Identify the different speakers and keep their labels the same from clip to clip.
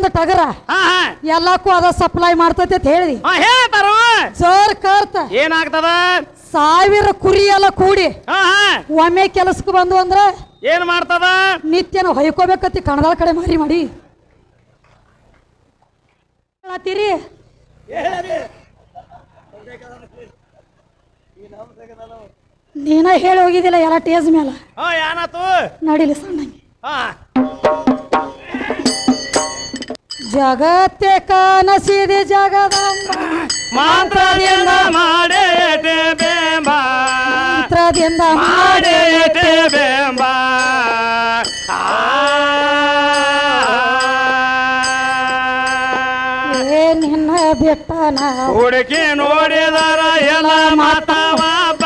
Speaker 1: ಒಂದು ಟಗರ? ಎಲ್ಲಕ್ಕೂ ಅದ ಸಪ್ಲೈ ಮಾಡ್ತೈತಿ ಅಂತ
Speaker 2: ಹೇಳಿ ಹೇಳ್ತಾರ
Speaker 1: ಜೋರ್ ಕರ್ತ.
Speaker 2: ಏನಾಗ್ತದ?
Speaker 1: ಸಾವಿರ ಕುರಿ ಎಲ್ಲ ಕೂಡಿ ಒಮ್ಮೆ ಕೆಲಸಕ್ಕೆ ಬಂದು ಅಂದ್ರ
Speaker 2: ಏನ್ ಮಾಡ್ತದ?
Speaker 1: ನಿತ್ಯನ ಹೊಯ್ಕೋಬೇಕತ್ತಿ ಕಣದಾಳ ಕಡೆ ಮಾರಿ ಮಾಡಿ. ಹೇಳತ್ತೀರಿ? ನೀನ ಹೇಳಿ ಹೋಗಿದಿಲ್ಲ ಎಲ್ಲ ಟೇಜ್ ಮೇಲೆ ನಡಿಲಿ ಸಣ್ಣಂಗೆ. ಜಗತ್ತೆ ಕಾನಸಿದೆ ಜಗದಂಬ.
Speaker 2: ಮಾತ್ರದಿಂದ ಮಾಡೇಟೆ ಬೇಂಬ.
Speaker 1: ಮಾತ್ರದಿಂದ ಮಾಡಿ
Speaker 2: ಮಾಡೇಟೆ ಬೇಂಬ.
Speaker 1: ಏ ನಿನ್ನ ಬಿಟ್ಟ ನಾವು.
Speaker 2: ಹುಡುಕಿ ನೋಡಿದರ ಎಲ್ಲ ಮಾತಾವಾಪ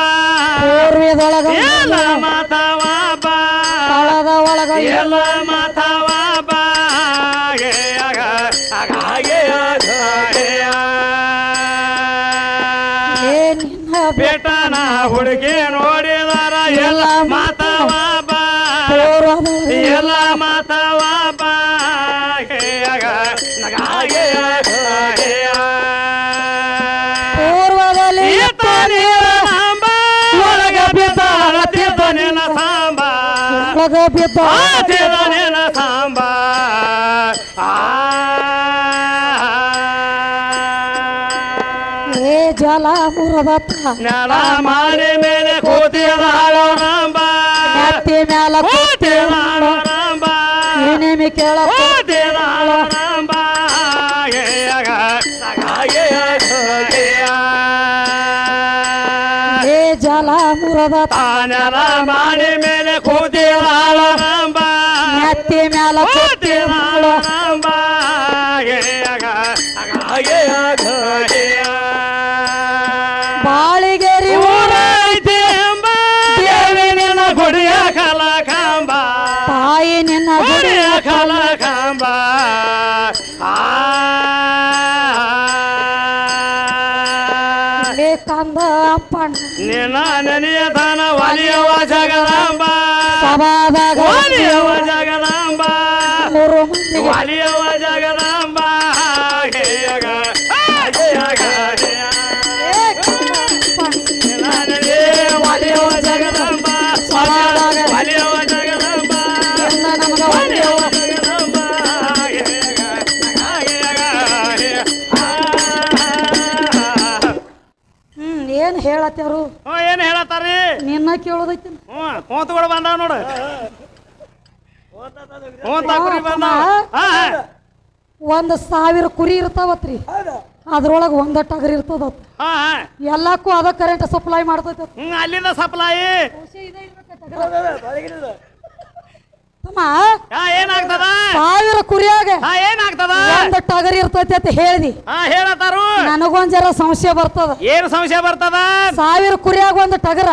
Speaker 1: ಪೂರ್ವದೊಳಗ
Speaker 2: ಎಲ್ಲ
Speaker 1: ಮಾತಾವಾಪ ಒಳಗ
Speaker 2: ಎಲ್ಲ ಮಾತವ ಸಾಂಬ. ಆ
Speaker 1: ಏ ಜಲ ಮುರದತ್ತ
Speaker 2: ನೆಲ ಮಾರಿ ಮೇಲೆ ಕೂತಿದಾಳ ನಂಬ.
Speaker 1: ಹತ್ತಿ ಮ್ಯಾಲ
Speaker 2: ಕೂತಿದಾಳ ನಂಬ.
Speaker 1: ಏನೇಮಿ ಕೇಳ
Speaker 2: ಕೂತಿದಾಳ ನಂಬ ತಾನೆಲ ಮಾಡಿ ಮೇಲೆ ಕೂತಿರಾಳ ನಂಬ
Speaker 1: ಮೇಲೆ ಮ್ಯಾಲ ಅಪ್ಪಣ್ಣ
Speaker 2: ತಾನ ವಾಲಿಯವ ಜಗದಾಂಬ.
Speaker 1: ಸಭಾದಾಗ
Speaker 2: ಒಲಿಯವ ಜಗದಾಂಬ.
Speaker 1: ವಾಲಿಯವ ಮಂದಿಗೆ ಏನ್ ಹೇಳತ್ತೇವ್ರು
Speaker 2: ಏನ್ ಹೇಳತ್ತಾರಿ
Speaker 1: ನಿನ್ನ ಕೇಳೋದೈತಿ
Speaker 2: ಹ್ಮ್ ಕೂತ್ಗಳು ಬಂದಾವ ನೋಡು. ಕೂತ ಕುರಿ ಬಂದಾವ. ಹಾ, ಹಾ.
Speaker 1: ಒಂದ್ ಸಾವಿರ ಕುರಿ ಇರ್ತಾವತ್ರಿ. ಅದ್ರೊಳಗ ಒಂದ ಟಗರ್ ಇರ್ತದ
Speaker 2: ಹಾ, ಹಾ.
Speaker 1: ಎಲ್ಲಕ್ಕೂ ಅದ ಕರೆಂಟ್ ಸಪ್ಲೈ ಮಾಡ್ತೈತಿ
Speaker 2: ಅಲ್ಲಿಂದ ಸಪ್ಲಾಯಿ
Speaker 1: ತಮ್ಮ
Speaker 2: ಹಾ ಏನಾಗ್ತದ?
Speaker 1: ಸಾವಿರ ಕುರಿಯಾಗ
Speaker 2: ಏನಾಗ್ತದ?
Speaker 1: ಒಂದ್ ಟಗರ್ ಇರ್ತೈತಿ ಅಂತ ಹೇಳಿದಿ.
Speaker 2: ಹಾ ಹೇಳತ್ತಾರು
Speaker 1: ನನಗೊಂದ್ ಜರ ಸಂಶಯ ಬರ್ತದ.
Speaker 2: ಏನು ಸಂಶಯ ಬರ್ತದ?
Speaker 1: ಸಾವಿರ ಕುರಿಯಾಗ ಒಂದು ಟಗರ.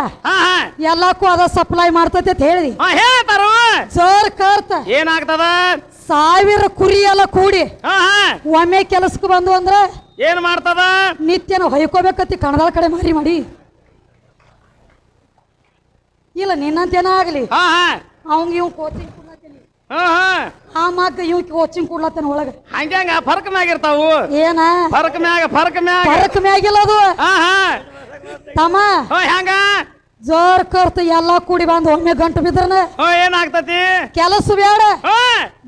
Speaker 1: ಎಲ್ಲಕ್ಕೂ ಅದ ಸಪ್ಲೈ ಮಾಡ್ತೈತಿ ಅಂತ ಹೇಳಿದಿ.
Speaker 2: ಹಾ ಹೇಳತ್ತಾರು
Speaker 1: ಜೋರ್ ಕರ್ತ.
Speaker 2: ಏನಾಗ್ತದ?
Speaker 1: ಸಾವಿರ ಕುರಿ ಎಲ್ಲ ಕೂಡಿ ಒಮ್ಮೆ ಕೆಲಸಕ್ಕೆ ಬಂದು ಅಂದ್ರ
Speaker 2: ಏನ್ ಮಾಡ್ತದ?
Speaker 1: ನಿತ್ಯನ ಹೊಯ್ಕೋಬೇಕತ್ತಿ ಕಣದ ಕಡೆ ಮಾರಿ ಮಾಡಿ. ಇಲ್ಲ ನಿನ್ನಂತೇನ ಆಗ್ಲಿ. ಅವಂಗ ಇವ್ ಕೋಚಿಂಗ್ ಆ ಮಗ ಇವ್ ಕೋಚಿಂಗ್ ಕೊಡ್ಲತ್ತೇನ ಒಳಗ.
Speaker 2: ಹಂಗ್ಯಾಂಗ ಫರ್ಕ್ ಮ್ಯಾಗ ಇರ್ತಾವು
Speaker 1: ಏನ?
Speaker 2: ಫರ್ಕ್ ಮ್ಯಾಗ ಫರ್ಕ್ ಮ್ಯಾಗ.
Speaker 1: ಪರಕ್ ಮ್ಯಾಗಿಲ್ಲ ಅದು. ತಮ್ಮ.
Speaker 2: ಹೋ ಹೆಂಗ
Speaker 1: ಜೋರ್ ಕರ್ತ ಎಲ್ಲಾ ಕೂಡಿ ಬಂದು ಒಮ್ಮೆ ಗಂಟು ಬಿದ್ರನ.
Speaker 2: ಓ ಏನಾಗ್ತತಿ?
Speaker 1: ಕೆಲಸ ಬೇಡ
Speaker 2: ಹೋ.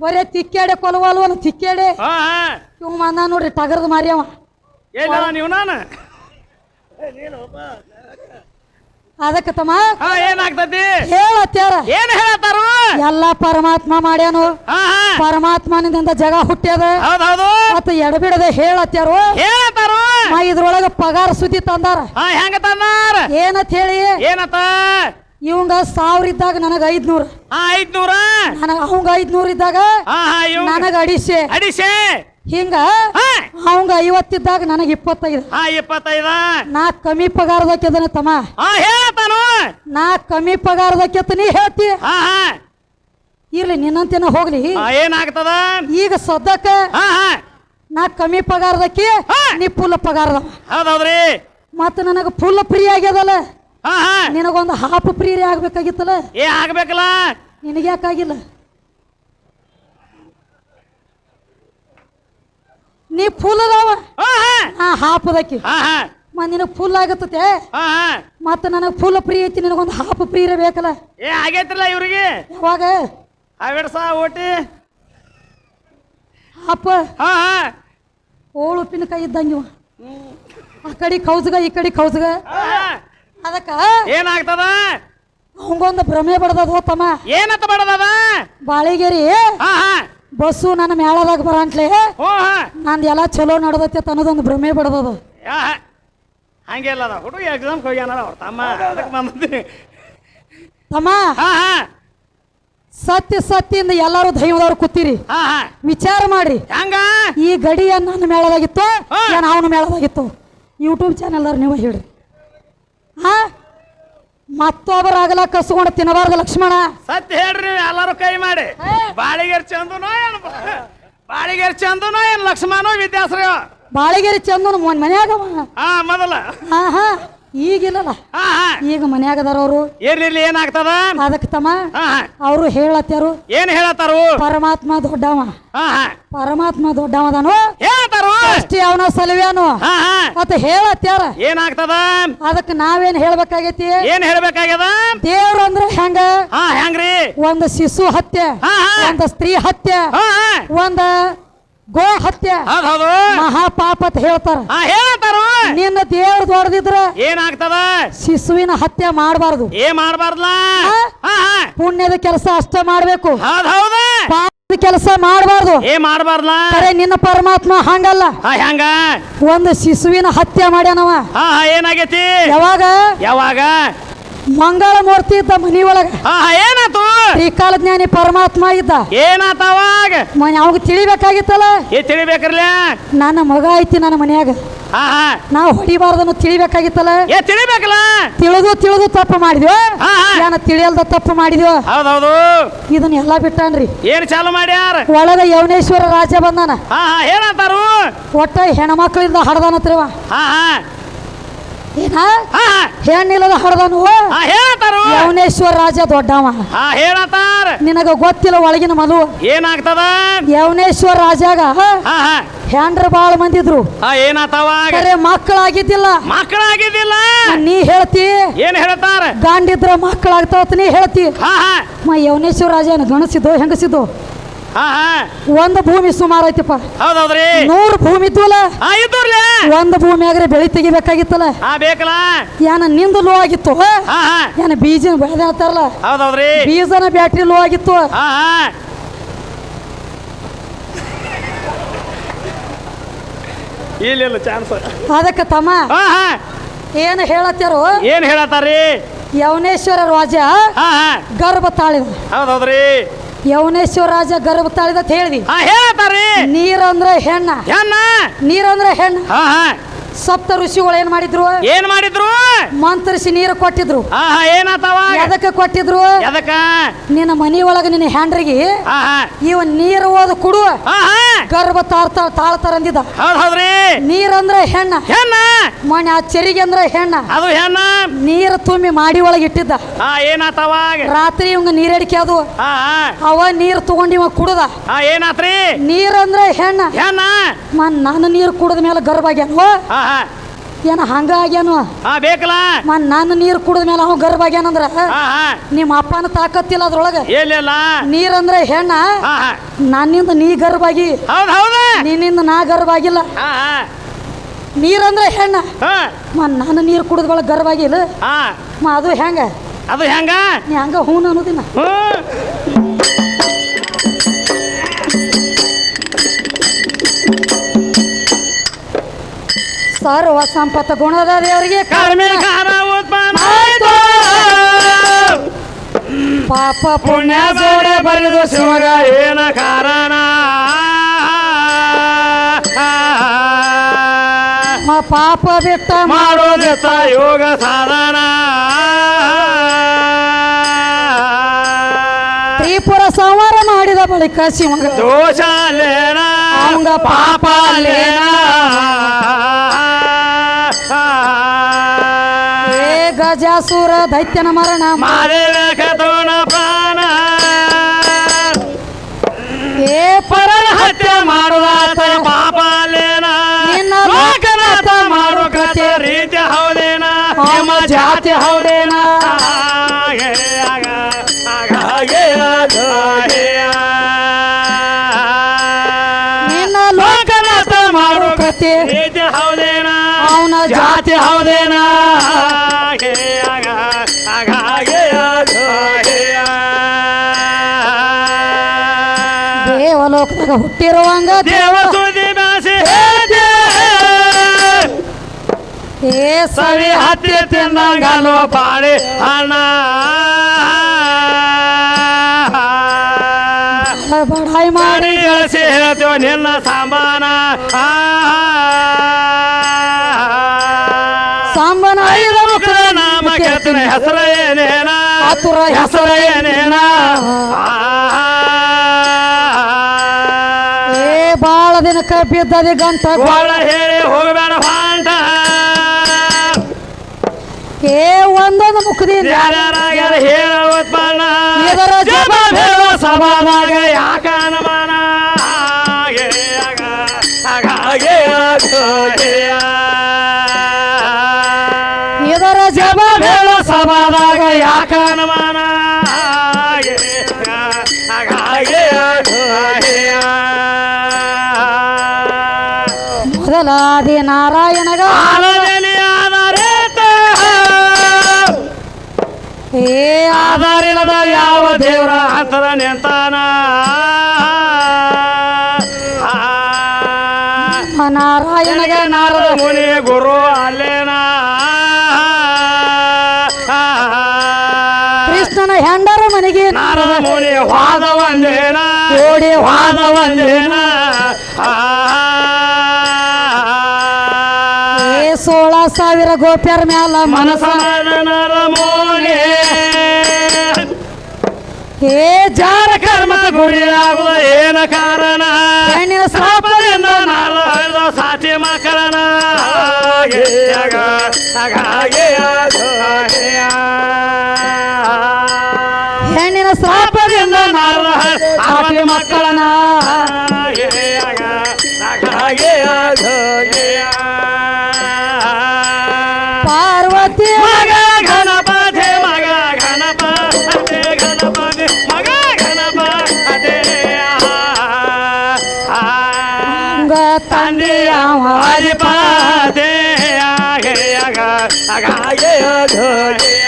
Speaker 1: ಬರೇ ತಿಕ್ಕಾಡೆ ಕೊಲವಲ್ವ ತಿಕ್ಕಾಡೆ
Speaker 2: ಹಾ ಹಾ.
Speaker 1: ಇವ್ ಮಂದ ನೋಡ್ರಿ ಟಗರ್ದ ಮಾರ್ಯವ
Speaker 2: ಎಲ್ಲ ನೀವು ನಾನು?
Speaker 1: ಅದಕ್ಕೆ ತಮ್ಮ
Speaker 2: ಏನಾಗ್ತದೆ? ಏನಾಗ್ತತಿ
Speaker 1: ಹೇಳತ್ಯಾರ.
Speaker 2: ಏನ್ ಹೇಳತ್ತಾರು?
Speaker 1: ಎಲ್ಲ ಪರಮಾತ್ಮ ಮಾಡ್ಯಾನು. ಪರಮಾತ್ಮನಿಂದ ಜಗ ಹುಟ್ಟ್ಯದ. ಮತ್ತ ಎಡಬಿಡದೆ
Speaker 2: ಹೇಳತ್ತಾರು?
Speaker 1: ನಾ ಇದ್ರೊಳಗ ಪಗಾರ ಸುದ್ದಿ ತಂದಾರ.
Speaker 2: ಹೆಂಗ ತಂದಾರ?
Speaker 1: ಏನತ್ ಹೇಳಿ?
Speaker 2: ಏನತ್ತ
Speaker 1: ಇವಂಗ ಸಾವಿರ ಇದ್ದಾಗ ನನಗ ಐದ್ನೂರ.
Speaker 2: ಐದ್ನೂರ?
Speaker 1: ನನಗ ಅವಂಗ ಐದ್ನೂರ ಇದ್ದಾಗ ನನಗ ಅಡಿಸೆ.
Speaker 2: ಅಡಿಸೆ.
Speaker 1: ಹಿಂಗ? ಅವಂಗ ಐವತ್ತಿದ್ದಾಗ ನನಗ ಇಪ್ಪತ್ತೈದು.
Speaker 2: ಹಾ ಇಪ್ಪತ್ತೈದ.
Speaker 1: ನಾ ಕಮ್ಮಿ ಪಗಾರದಕ್ಕೆದನ ತಮ್ಮ.
Speaker 2: ಹಾ
Speaker 1: ನಾ ಕಮ್ಮಿ ಪಗಾರದಕ್ಕೆತ್ತ ನೀ ಹೇಳ್ತಿ.
Speaker 2: ಹಾ ಹಾ.
Speaker 1: ಇರ್ಲಿ ನಿನ್ನಂತೇನ ಹೋಗ್ಲಿ.
Speaker 2: ಹಾ ಏನಾಗ್ತದ?
Speaker 1: ಈಗ ಸದ್ಯಕ್ಕ
Speaker 2: ಹಾ ಹಾ.
Speaker 1: ನಾ ಕಮ್ಮಿ ಪಗಾರದಕ್ಕೆ. ನೀ ಫುಲ್ ಪಗಾರದ
Speaker 2: ಹೌದ್ರಿ
Speaker 1: ಮತ್ತೆ ನನಗ ಫುಲ್ ಫ್ರೀ ಆಗ್ಯದಲ್ಲ?
Speaker 2: ಹಾ ಹಾ.
Speaker 1: ನಿನಗೊಂದು ಹಾಫ್ ಫ್ರೀ ಆಗ್ಬೇಕಾಗಿತ್ತಲ್ಲ?
Speaker 2: ಏ ಆಗ್ಬೇಕಲ್ಲ.
Speaker 1: ನಿನಗೆ ನೀ ಫುಲ್ ಅದಾವ
Speaker 2: ಹಾ. ಹಾ
Speaker 1: ನಾ ಹಾಪದಕ್ಕೆ
Speaker 2: ಹಾ ಹಾ.
Speaker 1: ಮತ್ ನಿನಗ್ ಫುಲ್ ಆಗತ್ತೆ
Speaker 2: ಹಾ ಹಾ.
Speaker 1: ಮತ್ತ ನನಗ್ ಫುಲ್ ಫ್ರೀ ಐತಿ ನಿನಗೊಂದು ಹಾಫ್ ಫ್ರೀ ಇರಬೇಕಲ್ಲ?
Speaker 2: ಏ ಆಗೈತಿಲ್ಲ ಇವ್ರಿಗೆ.
Speaker 1: ಯಾವಾಗ?
Speaker 2: ಅವೆಡ್ಸ ಓಟಿ.
Speaker 1: ಹಾಪ. ಓಳು ಉಪ್ಪಿನಕಾಯಿ ಇದ್ದಂಗ ಇವ. ಆ ಕಡೆ ಕೌಸ್ಗ ಈ ಕಡೆ ಕೌಸ್ಗ. ಅದಕ್ಕ
Speaker 2: ಏನಾಗ್ತದ?
Speaker 1: ಅವಂಗೊಂದು ಭ್ರಮೆ ಬಡದದ ಹೋತಮ್ಮ
Speaker 2: ಏನತ್ತ ಮಾಡದದ
Speaker 1: ಬಾಳೆಗೇರಿ.
Speaker 2: ಹಾ ಹಾ.
Speaker 1: ಬಸ್ಸು ನನ್ನ ಮೇಳದಾಗ
Speaker 2: ಹಾ.
Speaker 1: ನಂದು ಎಲ್ಲ ಚಲೋ ನಡೆದತ್ತೆ ಅನ್ನೋದೊಂದು ಭ್ರಮೆ ಬಿಡದದು
Speaker 2: ಹಂಗೆ ಅದ ಹುಡುಗ ಎಕ್ಸಾಮ್ ಹೋಗ್ಯಾನ ಅವ್ರ ತಮ್ಮ. ಅದಕ್ಕೆ
Speaker 1: ತಮ್ಮ?
Speaker 2: ಹಾ ಹಾ.
Speaker 1: ಸತ್ಯ ಸತ್ಯಿಂದ ಎಲ್ಲಾರು ದೈವದವ್ರು ಕೂತೀರಿ.
Speaker 2: ಹಾ ಹಾ.
Speaker 1: ವಿಚಾರ ಮಾಡ್ರಿ.
Speaker 2: ಹೆಂಗ?
Speaker 1: ಈ ಗಡಿಯ ನನ್ನ ಮೇಳದಾಗಿತ್ತು. ಏನ್ ಅವನ ಮೇಳದಾಗಿತ್ತು ಯೂಟ್ಯೂಬ್ ಚಾನಲ್ ನೀವು ಹೇಳ್ರಿ. ಹಾ? ಮತ್ತೊಬ್ಬರಾಗಲ ಕಸ್ಕೊಂಡು ತಿನ್ನಬಾರ್ದು ಲಕ್ಷ್ಮಣ.
Speaker 2: ಸತ್ಯ ಹೇಳ್ರಿ ನೀವು ಎಲ್ಲರೂ ಕೈ ಮಾಡಿ. ಬಾಳಿಗೆರ್ ಚಂದನೋ ಏನು ಬಾಳಿಗೆರ್ ಚಂದನೋ ಏನು ಲಕ್ಷ್ಮಣೋ ವಿದ್ಯಾಶ್ರಯ
Speaker 1: ಬಾಳಿಗೆರಿ ಚಂದನ ಮನ್ಯಾಗ.
Speaker 2: ಹಾ ಮೊದಲ.
Speaker 1: ಹಾ ಹಾ.
Speaker 2: ಹಾ
Speaker 1: ಈಗ ಮನ್ಯಾಗ ಅದಾರ ಅವರು.
Speaker 2: ಇರ್ಲಿಲ್ಲ ಏನಾಗ್ತದ?
Speaker 1: ಅದಕ್ಕೆ ತಮ್ಮ ಅವರು ಹೇಳತ್ತಾರು
Speaker 2: ಏನ್ ಹೇಳತ್ತಾರು?
Speaker 1: ಪರಮಾತ್ಮ ದೊಡ್ಡವ. ಪರಮಾತ್ಮ ದೊಡ್ಡವದನು
Speaker 2: ಹೇಳತ್ತಾರು?
Speaker 1: ಅಷ್ಟೇ ಅವನ
Speaker 2: ಸಲುವೇನು.
Speaker 1: ಅತ ಹೇಳತ್ತಾರ
Speaker 2: ಏನಾಗ್ತದ?
Speaker 1: ಅದಕ್ಕೆ ನಾವೇನ್ ಹೇಳ್ಬೇಕಾಗೈತಿ?
Speaker 2: ಏನ್ ಹೇಳ್ಬೇಕಾಗ್ಯದ?
Speaker 1: ದೇವ್ರ ಅಂದ್ರೆ ಹೆಂಗ?
Speaker 2: ಹೆಂಗ್ರಿ?
Speaker 1: ಒಂದು ಶಿಶು ಹತ್ಯೆ ಒಂದು ಸ್ತ್ರೀ ಹತ್ಯೆ ಒಂದ ಗೋ ಹತ್ಯೆ.
Speaker 2: ಹೌದ್
Speaker 1: ಮಹಾಪಾಪ ಅಂತ ಹೇಳ್ತಾರ.
Speaker 2: ಹೇಳ್ತಾರು.
Speaker 1: ನಿನ್ನ ದೇವ್ರ ದೊಡ್ದಿದ್ರ
Speaker 2: ಏನಾಗ್ತದ?
Speaker 1: ಶಿಶುವಿನ ಹತ್ಯೆ ಮಾಡಬಾರ್ದು.
Speaker 2: ಏ ಮಾಡಬಾರ್ದಲ್ಲ
Speaker 1: ಪುಣ್ಯದ ಕೆಲಸ ಅಷ್ಟೇ ಮಾಡ್ಬೇಕು.
Speaker 2: ಹೌದು
Speaker 1: ಪಾಪದ ಕೆಲಸ ಮಾಡಬಾರ್ದು.
Speaker 2: ಏ ಮಾಡಬಾರ್ದಲ್ಲ
Speaker 1: ಅರೆ ನಿನ್ನ ಪರಮಾತ್ಮ ಹಂಗಲ್ಲ.
Speaker 2: ಹಂಗ ಹೆಂಗ?
Speaker 1: ಒಂದು ಶಿಶುವಿನ ಹತ್ಯೆ ಮಾಡ್ಯಾನವ.
Speaker 2: ಏನಾಗೈತಿ?
Speaker 1: ಯಾವಾಗ?
Speaker 2: ಯಾವಾಗ?
Speaker 1: ಮಂಗಳ ಮೂರ್ತಿ ಇದ್ದ
Speaker 2: ಮನಿ ಒಳಗ ಏನಾತು?
Speaker 1: ತ್ರಿಕಾಲ ಜ್ಞಾನಿ ಪರಮಾತ್ಮ ಇದ್ದ.
Speaker 2: ಏನಾತ ಅವಾಗ
Speaker 1: ಮನೆ ಅವಾಗ ತಿಳಿಬೇಕಾಗಿತ್ತಲ್ಲ?
Speaker 2: ಏ ತಿಳಿಬೇಕ್ರಲ್ಲ
Speaker 1: ನನ್ನ ಮಗ ಐತಿ ನನ್ನ ಮನ್ಯಾಗ. ನಾವು ಹೊಡಿಬಾರ್ದನ್ನು ತಿಳಿಬೇಕಾಗಿತ್ತಲ್ಲ?
Speaker 2: ಏ ತಿಳಿಬೇಕಲ್ಲ?
Speaker 1: ತಿಳಿದು ತಿಳಿದು ತಪ್ಪು ಮಾಡಿದ್ವಿ ಏನ ತಿಳಿಯಲ್ದ ತಪ್ಪು ಮಾಡಿದ್ವಿ
Speaker 2: ಹೌದೌದು.
Speaker 1: ಇದನ್ನ ಎಲ್ಲಾ ಬಿಟ್ಟಾನ್ರಿ.
Speaker 2: ಏನ್ ಚಾಲು ಮಾಡ್ಯಾರ?
Speaker 1: ಒಳಗ ಯವನೇಶ್ವರ ರಾಜ ಬಂದಾನ.
Speaker 2: ಏನಂತಾರು?
Speaker 1: ಒಟ್ಟ ಹೆಣ್ಮಕ್ಳಿಂದ ಹಡ್ದಾನತ್ರಿವ. ಹೆಣ್ಣಿಲ್ಲದ ಹೊಡೆದನು ಯವನೇಶ್ವರ ರಾಜ ದೊಡ್ಡವ.
Speaker 2: ಹೇಳತಾರ
Speaker 1: ನಿನಗ ಗೊತ್ತಿಲ್ಲ ಒಳಗಿನ ಮದು
Speaker 2: ಏನಾಗ್ತದ?
Speaker 1: ಯವನೇಶ್ವರ ರಾಜಾಗ. ಹೆಂಡ್ರ ಬಾಳ ಮಂದಿದ್ರು
Speaker 2: ಆ ಏನಾತವಾಗ
Speaker 1: ಕರೆ ಮಕ್ಕಳಾಗಿದ್ದಿಲ್ಲ.
Speaker 2: ಮಕ್ಕಳಾಗಿದ್ದಿಲ್ಲ?
Speaker 1: ನೀ ಹೇಳ್ತಿ?
Speaker 2: ಏನ್ ಹೇಳ್ತಾರ?
Speaker 1: ಗಂಡಿದ್ರ ಮಕ್ಕಳಾಗ್ತಾವತ್ ನೀ ಹೇಳ್ತಿ. ಯವನೇಶ್ವರ ರಾಜನ ಗಣಸಿದ್ದು ಹೆಂಗಸಿದ್ದು?
Speaker 2: ಹಾ ಹಾ.
Speaker 1: ಒಂದು ಭೂಮಿ ಸುಮಾರು ಐತಿಪ್ಪ
Speaker 2: ಹೌದೌದ್ರಿ.
Speaker 1: ನೂರು ಭೂಮಿ ಇದ್ವಲ್ಲ?
Speaker 2: ಒಂದು ಭೂಮಿ
Speaker 1: ಒಂದು ಭೂಮಿಯಾಗ್ರೆ ಬೆಳಿ ತೆಗಿಬೇಕಾಗಿತ್ತಲ್ಲ?
Speaker 2: ಹಾ ಬೇಕಲ್ಲ.
Speaker 1: ಏನ ನಿಂದ ಲೋ ಆಗಿತ್ತು
Speaker 2: ಹಾ? ಹಾ
Speaker 1: ಏನ ಬೀಜ ಬೆಳೆದ ಹೇಳ್ತಾರಲ್ಲ
Speaker 2: ಹೌದೌದ್ರಿ.
Speaker 1: ಬೀಜನ ಬ್ಯಾಟ್ರಿ ಲೋ ಆಗಿತ್ತು.
Speaker 2: ಹಾ ಹಾ. ಇಲ್ಲ ಚಾನ್ಸ್
Speaker 1: ಅದಕ್ಕೆ ತಮ್ಮ
Speaker 2: ಹಾ ಹಾ.
Speaker 1: ಏನು ಹೇಳತ್ತಾರು
Speaker 2: ಏನ್ ಹೇಳತ್ತಾರ್ರಿ?
Speaker 1: ಯವನೇಶ್ವರ ರಾಜ ಗರ್ಭ ತಾಳಿದ
Speaker 2: ಹೌದೌದ್ರಿ.
Speaker 1: ಯವನೇಶ್ವರ ರಾಜ ಗರ್ಭ ತಾಳಿದ ಅಂತ ಹೇಳ್ದಿ. ನೀರಂದ್ರೆ ಹೆಣ್ಣ.
Speaker 2: ಹೆಣ್ಣ?
Speaker 1: ನೀರಂದ್ರೆ ಹೆಣ್ಣ. ಸಪ್ತ ಋಷಿಗಳು ಏನ್ ಮಾಡಿದ್ರು?
Speaker 2: ಏನ್ ಮಾಡಿದ್ರು?
Speaker 1: ಮಂತ್ರಿಸಿ ನೀರು ಕೊಟ್ಟಿದ್ರು.
Speaker 2: ಏನಾತವ?
Speaker 1: ಎದಕ್ಕೆ ಕೊಟ್ಟಿದ್ರು?
Speaker 2: ಎದಕ್ಕ
Speaker 1: ನಿನ್ನ ಮನಿ ಒಳಗ ನಿನ್ನ ಹ್ಯಾಂಡ್ರಿಗೆ ಇವ ನೀರು ಓದು ಕುಡು ಗರ್ಭ ತಾಳ್ತಾ ತಾಳ್ತಾರ ಅಂದಿದ್ದ
Speaker 2: ಹೌದ್ ಹೌದ್ರಿ.
Speaker 1: ನೀರಂದ್ರೆ ಹೆಣ್ಣ.
Speaker 2: ಹೆಣ್ಣ?
Speaker 1: ಮನೆ ಆ ಚೆರಿಗೆ ಅಂದ್ರೆ ಹೆಣ್ಣ.
Speaker 2: ಅದು ಹೆಣ್ಣ?
Speaker 1: ನೀರು ತುಂಬಿ ಮಾಡಿ ಒಳಗೆ ಇಟ್ಟಿದ್ದ.
Speaker 2: ಹಾ ಏನಾತವಾಗ
Speaker 1: ರಾತ್ರಿ ಇವಂಗ ನೀರಡಿಕೆ ಅದು ಅವ ನೀರು ತಗೊಂಡಿ ಇವ ಕುಡದ.
Speaker 2: ಏನಾತ್ರಿ?
Speaker 1: ನೀರಂದ್ರೆ ಹೆಣ್ಣ.
Speaker 2: ಹೆಣ್ಣ?
Speaker 1: ಮನ್ ನಾನು ನೀರು ಕುಡಿದ ಮೇಲೆ ಗರ್ಭ ಆಗ್ಯಾನು?
Speaker 2: ಹಾ ಏನು
Speaker 1: ಏನ ಹಂಗ ಆಗ್ಯಾನು?
Speaker 2: ಹಾ ಬೇಕಲ್ಲ.
Speaker 1: ಮನ್ ನಾನು ನೀರು ಕುಡಿದ ಮೇಲೆ ಅವ ಗರ್ಭ ಆಗ್ಯಾನಂದ್ರ?
Speaker 2: ಹಾ ಹಾ.
Speaker 1: ನಿಮ್ಮ ಅಪ್ಪನ ತಾಕತ್ತಿಲ್ಲ ಅದ್ರೊಳಗ? ನೀರಂದ್ರೆ ಹೆಣ್ಣ?
Speaker 2: ಹಾ ಹಾ.
Speaker 1: ನನ್ನಿಂದ ನೀ ಗರ್ಭಾಗಿ
Speaker 2: ಹೌದು ಹೌದ.
Speaker 1: ನಿನ್ನಿಂದ ನಾ ಗರ್ಭಾಗಿಲ್ಲ
Speaker 2: ಹಾ ಹಾ.
Speaker 1: ನೀರಂದ್ರೆ ಹೆಣ್ಣ?
Speaker 2: ಹಾ.
Speaker 1: ಮ ನಾನು ನೀರು ಕುಡಿದ ಬಳಗ ಗರ್ಭಾಗಿಲ್ಲ
Speaker 2: ಹಾ.
Speaker 1: ಮ ಅದು ಹೆಂಗ?
Speaker 2: ಅದು ಹೆಂಗ?
Speaker 1: ನೀ ಹಂಗ ಹೂನ್ ಅನ್ನೋದಿನ ಸರ್ವ ಸಂಪತ್ತ ಗುಣದ ದೇವರಿಗೆ. ಪಾಪ
Speaker 2: ಪುಣ್ಯ ಜೋಡ ಬರೆದು ಶಿವಗ ಏನ ಕಾರಣ?
Speaker 1: ಮ ಪಾಪ ಬಿತ್ತ
Speaker 2: ಮಾಡೋದಿತ್ತ ಯೋಗ ಸಾಧನ?
Speaker 1: ತ್ರಿಪುರ ಸಂವಾರ ಮಾಡಿದ ಬಳಿಕ ಶಿವಗ
Speaker 2: ದೋಷ
Speaker 1: ಲೇನ
Speaker 2: ಪಾಪಲೇನ?
Speaker 1: ಏ ರಾಜಾಸುರ ದೈತ್ಯನ ಮರಣ
Speaker 2: ಮಾರೇಣ ಪ್ರಾಣ.
Speaker 1: ಏ
Speaker 2: ಪರ ಹತ್ಯೆ ಮಾಡುವಾತ. ಪಾಪಾಲೇನ. ನಿನ್ನ ಲೋಕನಾಥ ಮಾಡು
Speaker 1: ಕತೆ
Speaker 2: ರೀತಿ ಹೌದೇನ?
Speaker 1: ನಿಮ್ಮ
Speaker 2: ಜಾತಿ ಹೌದೇನ. ನಿನ್ನ ಲೋಕನಾಥ ಮಾಡು ಕತೆ. ರೀತಿ ಹೌದೇನ? ಹಾಗೆ ಜಾತಿ ಹೌದೇನ?
Speaker 1: ದೇವಲೋಕದಾಗ ಹುಟ್ಟಿರುವಂಗ
Speaker 2: ದೇವ?
Speaker 1: ಏ
Speaker 2: ಸವಿ ಹತ್ತಿ ತಿಂದಂಗಲು ಬಾಳೆ ಹಣ
Speaker 1: ಬಡಾಯಿ ಮಾಡಿ.
Speaker 2: ಎಳಸಿ ಹೇಳ್ತೇವ ನಿನ್ನ ಸಾಂಬಾನ ಹೆಸರ ಏನೇನ?
Speaker 1: ಆತುರ
Speaker 2: ಹೆಸರ ಏನೇನ.
Speaker 1: ಏ ಬಾಳ ದಿನಕ್ಕೆ ಬಿದ್ದದಿ ಗಂಟ
Speaker 2: ಬಾಳ ಹೇಳಿ ಹೋಗಬೇಡ ಫಾಂಟ
Speaker 1: ಏ ಒಂದೊಂದು ಮುಖದಿಂದ
Speaker 2: ಯಾರ್ಯಾರಾಗ್ಯಾರ ಹೇಳ ಸಭಾದಾಗ ಯಾಕ ಅನುಮಾನ
Speaker 1: ಮೊದಲಾದಿ ನಾರಾಯಣಗ. ಏ
Speaker 2: ಆಧಾರಿಲ್ಲದ ಯಾವ ದೇವರ ಹಂತದ ನಿಂತಾನ?
Speaker 1: ನಾರಾಯಣಗ.
Speaker 2: ನಾರದ ಮುನಿ ಗುರು ಅಲ್ಲೇನ?
Speaker 1: ಕೃಷ್ಣನ ಹೆಂಡರ ಮನೆಗೆ
Speaker 2: ನಾರದ ಮುನಿ ವಾದ ಒಂದೇನ
Speaker 1: ಓಡಿ
Speaker 2: ವಾದ ಒಂದೇನ
Speaker 1: ಸಾವಿರ ಗೋಪ್ಯರ ಮ್ಯಾಲ ಮನಸ ಏ ಜಾರ
Speaker 2: ಕರ್ಮದ ಗುರಿಯಾಗುವ ಏನ ಕಾರಣ?
Speaker 1: ಹೆಣ್ಣಿನ
Speaker 2: ಸಾಪದಿಂದ ಹಾಗೆ ಆಗೋ ಹಾಗೆಯ.
Speaker 1: ಹೆಣ್ಣಿನ ಶ್ರಾಪದಿಂದ
Speaker 2: ನಾಳು ಹರಿದ ಹಂಗ
Speaker 1: ತಂದೆಯ
Speaker 2: ಹರಿಪಾದೆ ಆಗೆ ಆಗ ಆಗ ಆಗೆ ಅಧೋಯ.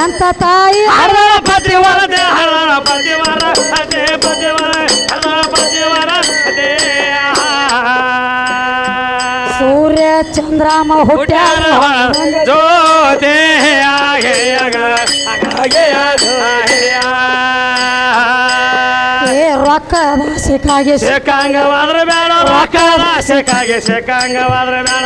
Speaker 1: ಎಂತ ತಾಯಿ
Speaker 2: ಹರಳ ಪತಿವರದೆ ಹರಳ ಪತಿವರ ಅದೇ ಪತಿವರ ಹರಳ ಪತಿವರ ಅದೇ
Speaker 1: ಸೂರ್ಯ ಚಂದ್ರಾಮ ಹುಟ್ಟ್ಯಾರ
Speaker 2: ಜೋತೆ ಆಗೆ ಆಗ ಆಗೆ ಅಧೋಯ.
Speaker 1: ರೊಕ್ಕದ ಶೇಖಾಂಗವಾದ್ರೆ
Speaker 2: ಶೇಕಾಂಗವಾದ್ರೆ ಬೇಡ ರೊಕ್ಕದ ಶೇಕಾಗೆ ಶೇಕಾಂಗವಾದ್ರೆ ಬೇಡ.